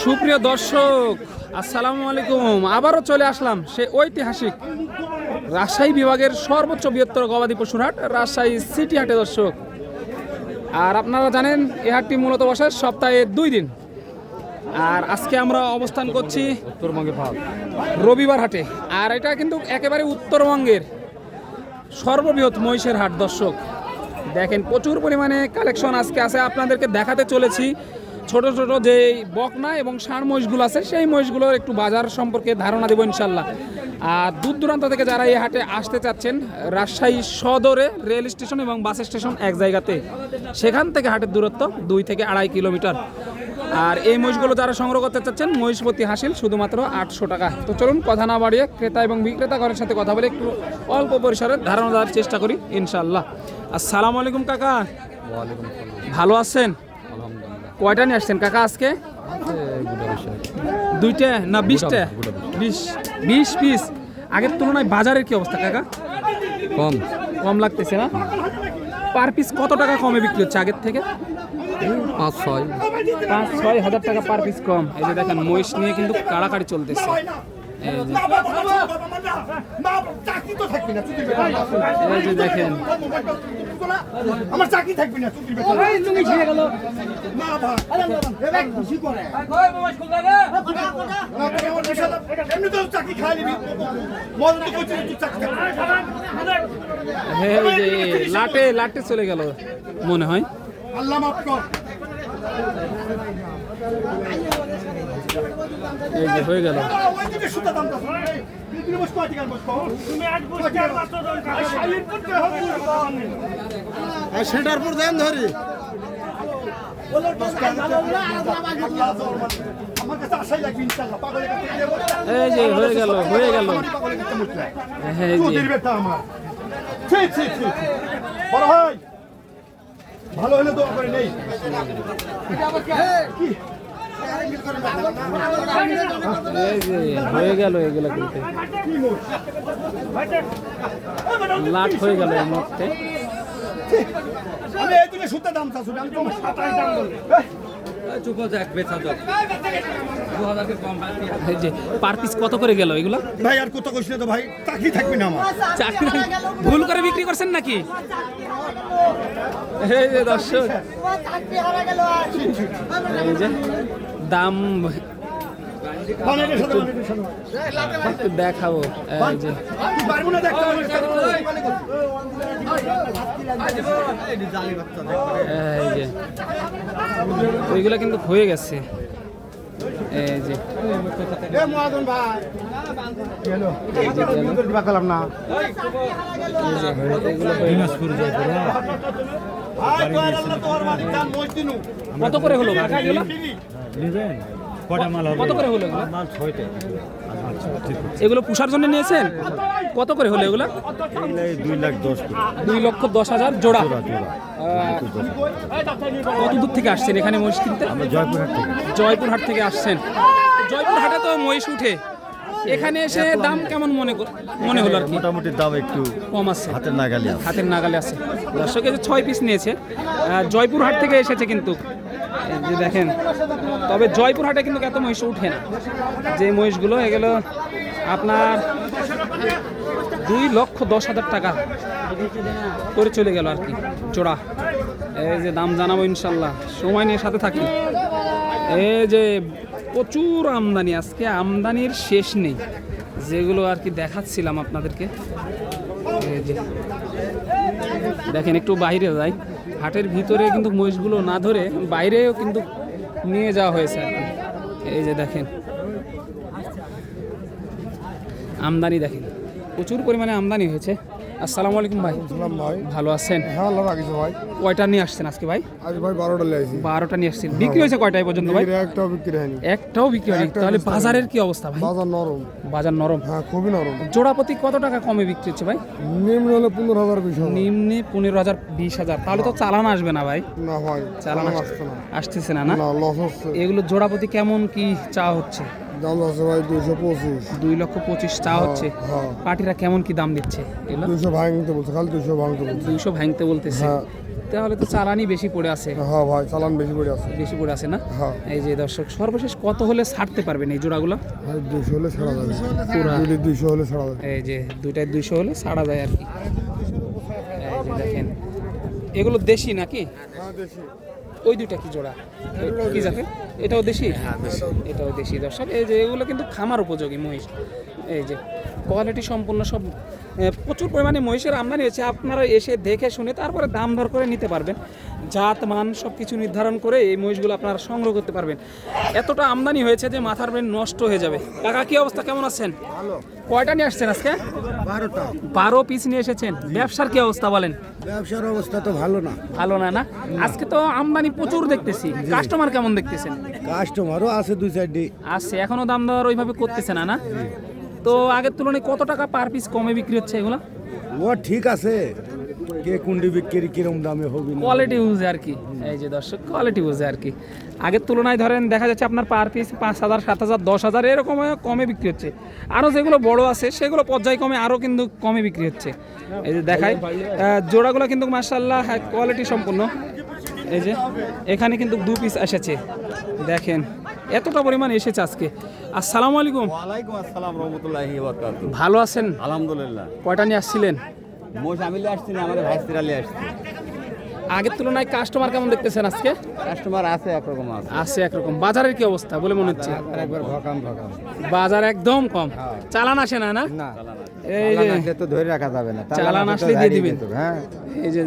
সুপ্রিয় দর্শক আসসালামু আলাইকুম। আবারও চলে আসলাম সে ঐতিহাসিক রাজশাহী বিভাগের সর্বোচ্চ বৃহত্তর গবাদি পশুর হাট রাজশাহী সিটি হাটে দর্শক। আর আপনারা জানেন এ হাটটি মূলত বসে সপ্তাহে দুই দিন। আর আজকে আমরা অবস্থান করছি উত্তরবঙ্গে ভাগ রবিবার হাটে। আর এটা কিন্তু একেবারে উত্তরবঙ্গের সর্ববৃহৎ মহিষের হাট দর্শক। দেখেন প্রচুর পরিমাণে কালেকশন আজকে আছে। আপনাদেরকে দেখাতে চলেছি ছোট ছোট যে বকনা এবং ষাঁড় মহিষগুলো আছে সেই মহিষগুলোর একটু বাজার সম্পর্কে ধারণা দেবো ইনশাল্লাহ আর দূর দূরান্ত থেকে যারা এই হাটে আসতে চাচ্ছেন রাজশাহী সদরে রেল স্টেশন এবং বাস স্টেশন এক জায়গাতে সেখান থেকে হাটের দূরত্ব দুই থেকে আড়াই কিলোমিটার। আর এই মহিষগুলো যারা সংগ্রহ করতে চাচ্ছেন মহিষপতি হাসিল শুধুমাত্র আটশো টাকা। তো চলুন কথা না বাড়িয়ে ক্রেতা এবং বিক্রেতা ঘরের সাথে কথা বলে একটু অল্প পরিসরে ধারণা দেওয়ার চেষ্টা করি ইনশাল্লাহ আসসালামু আলাইকুম কাকা। ভালো আছেন? কয়টা নিয়ে আসছেন কাকা আজকে? দুইটা না বিশটা? বিশ। বিশ পিস? আগের তুলনায় বাজারের কি অবস্থা কাকা? কম। কম লাগতেছে না? পার পিস কত টাকা কমে বিক্রি হচ্ছে আগের থেকে? পাঁচ ছয়। পাঁচ ছয় হাজার টাকা পার পিস কম। এই যে দেখেন মহিষ নিয়ে কিন্তু কাড়াকাড়ি চলতেছে। আমার চাকরি থাকবি না চুক্তির চাকরি খাই নিবি লাটে লাটে চলে গেল, মনে হয়। আল্লাহ মাফ কর। এই যে হয়ে গেল। সেটার পর দেন ধরি। এই যে হয়ে গেল হয়ে গেল। পাগলের কাছে মুতলে এই যে। চুদির বেটা আমার। ছি ছি ছি ছি। বড় ভাই। ভালো হলে দোয়া করে নেই। কি? এই হয়ে গেল এগুলো কিন্তু। লাট হয়ে গেল এই মুহূর্তে। আমি এই দিকে সুতে দাম চাচ্ছি আমি তোমার সাতাশ দাম বলব এই যে পার পিস কত করে গেল এগুলো? ভাই আর কত কইছিলে তো ভাই চাকরি থাকবে না আমার। চাকরি ভুল করে বিক্রি করছেন নাকি? এই যে দর্শক। এই যে দাম বানেটের সাথে বানেটের সাথে। একটু দেখাবো এই যে। তুই পারব না দেখতে আমার কাছে। এই যে ওইগুলো কিন্তু হয়ে গেছে। এই যে কত করে হলো? নেবেন কত করে হলো এগুলো? মাল ছয়টা। এগুলো পুষার জন্য নিয়েছেন? কত করে হলো এগুলো? দুই লাখ দশ দুই লক্ষ দশ হাজার জোড়া। কত দূর থেকে আসছেন এখানে মহিষ কিনতে? জয়পুরহাট থেকে জয়পুরহাট থেকে আসছেন। জয়পুরহাটে তো মহিষ উঠে। এখানে এসে দাম কেমন মনে কর- মনে হলো আর কি? মোটামুটি দাম একটু কম আছে। হাতের নাগালি হাতের নাগালে আছে। দর্শক এই ছয় পিস নিয়েছে। জয়পুরহাট থেকে এসেছে কিন্তু। যে দেখেন, তবে জয়পুরহাটে কিন্তু এত মহিষ উঠে না। যে মহিষগুলো, এগুলো আপনার দুই লক্ষ দশ হাজার টাকা করে চলে গেল আর কি, জোড়া। এই যে দাম জানাব ইনশাল্লাহ, সময় নিয়ে সাথে থাকি। এই যে প্রচুর আমদানি, আজকে আমদানির শেষ নেই। যেগুলো আর কি দেখাচ্ছিলাম আপনাদেরকে। দেখেন একটু বাইরে যাই। হাটের ভিতরে কিন্তু মহিষগুলো না ধরে বাইরেও কিন্তু নিয়ে যাওয়া হয়েছে। এই যে দেখেন। আমদানি দেখেন। প্রচুর পরিমাণে আমদানি হয়েছে। আসসালামু আলাইকুম ভাই। সালাম ভাই। ভালো আছেন? হ্যাঁ আল্লাহ রাখিছে ভাই কয়টা নিয়ে আসছেন আজকে ভাই? আজ ভাই বারোটা লেগেছি বারোটা নিয়ে আসছেন। বিক্রি হয়েছে কয়টায় পর্যন্ত ভাই? একটাও বিক্রি হয়নি। একটাও বিক্রি হয়নি। তাহলে বাজারের কি অবস্থা ভাই? বাজার নরম। বাজার নরম। হ্যাঁ খুবই নরম। জোড়াপতি কত টাকা কমে বিক্রি হচ্ছে ভাই? নিম্ন হলে পনেরো হাজার বিশ হাজার। নিম্নে পনেরো হাজার বিশ হাজার। তাহলে তো চালান আসবে না ভাই। না ভাই চালান আসছে। না। আসতেছে না না? না লস হচ্ছে। এগুলো জোড়াপতি কেমন কি চা হচ্ছে? দাম আছে ভাই দুইশো পঁচিশ। দুই লক্ষ পঁচিশ চা হচ্ছে। হ্যাঁ। পার্টিরা কেমন কি দাম দিচ্ছে? দুইশো ভাঙতে বলছে খালি দুইশো ভাঙতে বলছে। দুইশো ভাঙতে বলতেছে। হ্যাঁ। তাহলে তো চালানি বেশি পড়ে আছে। হ্যাঁ ভাই চালান বেশি করে আছে। বেশি পড়ে আছে না? হ্যাঁ। এই যে দর্শক সর্বশেষ কত হলে ছাড়তে পারবেন এই জোড়াগুলো? দুইশো হলে ছাড়া যাবে। পুরা দুইটি দুইশো হলে ছাড়া যাবে। এই যে দুইটায় দুইশো হলে ছাড়া যায় আর কি। দেখেন। এগুলো দেশি নাকি? ওই দুইটা কি জোড়া? কি জাতের? এটাও দেশি? এটাও দেশি দর্শক। এই যে এগুলো কিন্তু খামার উপযোগী মহিষ। এই যে কোয়ালিটি সম্পূর্ণ সব প্রচুর পরিমাণে মহিষের আমদানি হয়েছে। আপনারা এসে দেখে শুনে তারপরে দাম দর করে নিতে পারবেন। জাত মান সব কিছু নির্ধারণ করে এই মহিষগুলো আপনারা সংগ্রহ করতে পারবেন। এতটা আমদানি হয়েছে যে মাথার ব্রেন নষ্ট হয়ে যাবে। কাকা কি অবস্থা? কেমন আছেন? কয়টা নিয়ে আসছেন আজকে? বারোটা। বারো পিস নিয়ে এসেছেন। ব্যবসার কি অবস্থা বলেন? ব্যবসার অবস্থা তো ভালো না। ভালো না না? আজকে তো আমদানি প্রচুর দেখতেছি। কাস্টমার কেমন দেখতেছেন? কাস্টমারও আছে দুই চারটি আসছে এখনও দাম দর ওইভাবে করতেছে না না? তো আগের তুলনায় কত টাকা পার পিস কমে বিক্রি হচ্ছে এগুলো? ও ঠিক আছে। কে কুন্ডি বিক্রি কিরম দামে হবে কোয়ালিটি বুঝে আর কি। এই যে দর্শক কোয়ালিটি বুঝে আর কি। আগের তুলনায় ধরেন দেখা যাচ্ছে আপনার পার পিস পাঁচ হাজার সাত হাজার দশ হাজার এরকম কমে বিক্রি হচ্ছে। আরও যেগুলো বড় আছে সেগুলো পর্যায়ক্রমে আরও কিন্তু কমে বিক্রি হচ্ছে। এই যে আহ, জোড়াগুলো কিন্তু মার্শাল্লাহ কোয়ালিটি সম্পূর্ণ। এই যে এখানে কিন্তু দু পিস এসেছে। দেখেন এতটা পরিমাণ এসেছে আজকে। আসসালামু আলাইকুম। ওয়ালাইকুম আসসালাম রহমতুল্লাহি ভালো আছেন? আলহামদুলিল্লাহ। কয়টা নিয়ে আসছিলেন? মোষ আমি আসছি না আমাদের ভাইস্তিরালি আসছি। আগের তুলনায় কাস্টমার কেমন দেখতেছেন আজকে? কাস্টমার আছে একরকম আছে। একরকম। বাজারের কি অবস্থা বলে মনে হচ্ছে? একবার ভকাম ভকাম বাজার একদম কম। চালান আসে না না? না। এই যে তো ধরে রাখা যাবে না। চালান আসলে দিয়ে দিবেন। হ্যাঁ। এই যে